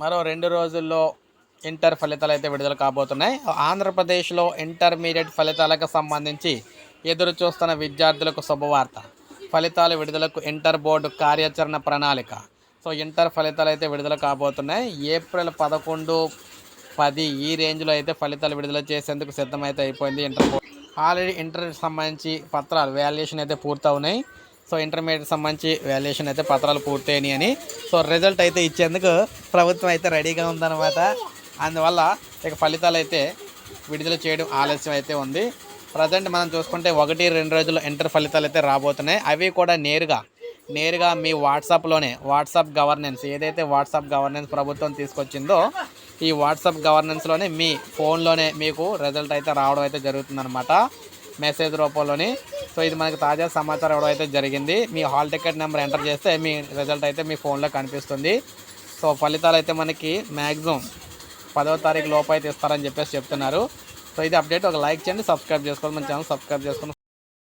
మరో రెండు రోజుల్లో ఇంటర్ ఫలితాలు అయితే విడుదల కాబోతున్నాయి. ఆంధ్రప్రదేశ్లో ఇంటర్మీడియట్ ఫలితాలకు సంబంధించి ఎదురు చూస్తున్న విద్యార్థులకు శుభవార్త. ఫలితాల విడుదలకు ఇంటర్ బోర్డు కార్యాచరణ ప్రణాళిక. సో ఇంటర్ ఫలితాలు అయితే విడుదల కాబోతున్నాయి. ఏప్రిల్ పదకొండు పది ఈ రేంజ్లో అయితే ఫలితాలు విడుదల చేసేందుకు సిద్ధమైతే అయిపోయింది ఇంటర్ బోర్డు. ఆల్రెడీ ఇంటర్ సంబంధించి పత్రాలు వాల్యుయేషన్ అయితే పూర్తవున్నాయి సో ఇంటర్మీడియట్ సంబంధించి వాల్యుయేషన్ అయితే పత్రాలు పూర్తయినాయి అని. సో రిజల్ట్ అయితే ఇచ్చేందుకు ప్రభుత్వం అయితే రెడీగా ఉందన్నమాట. అందువల్ల ఇక ఫలితాలు అయితే విడుదల చేయడం ఆలస్యం అయితే ఉంది. ప్రజెంట్ మనం చూసుకుంటే ఒకటి రెండు రోజుల్లో ఇంటర్ ఫలితాలు అయితే రాబోతున్నాయి. అవి కూడా నేరుగా నేరుగా మీ వాట్సాప్లోనే వాట్సాప్ గవర్నెన్స్ ఏదైతే వాట్సాప్ గవర్నెన్స్ ప్రభుత్వం తీసుకొచ్చిందో ఈ వాట్సాప్ గవర్నెన్స్లోనే మీ ఫోన్లోనే మీకు రిజల్ట్ అయితే రావడం అయితే జరుగుతుందన్నమాట. మెసేజ్ రూపంలోని. సో ఇది మనకు తాజా సమాచారం ఇవ్వడం అయితే జరిగింది. మీ హాల్ టికెట్ నెంబర్ ఎంటర్ చేస్తే మీ రిజల్ట్ అయితే మీ ఫోన్లో కనిపిస్తుంది. సో ఫలితాలు అయితే మనకి మ్యాక్సిమం పదవ తారీఖు లోపు అయితే ఇస్తారని చెప్పేసి చెప్తున్నారు. సో ఇది అప్డేట్. ఒక లైక్ చేయండి సబ్స్క్రైబ్ చేసుకోండి మన ఛానల్ సబ్స్క్రైబ్ చేసుకొని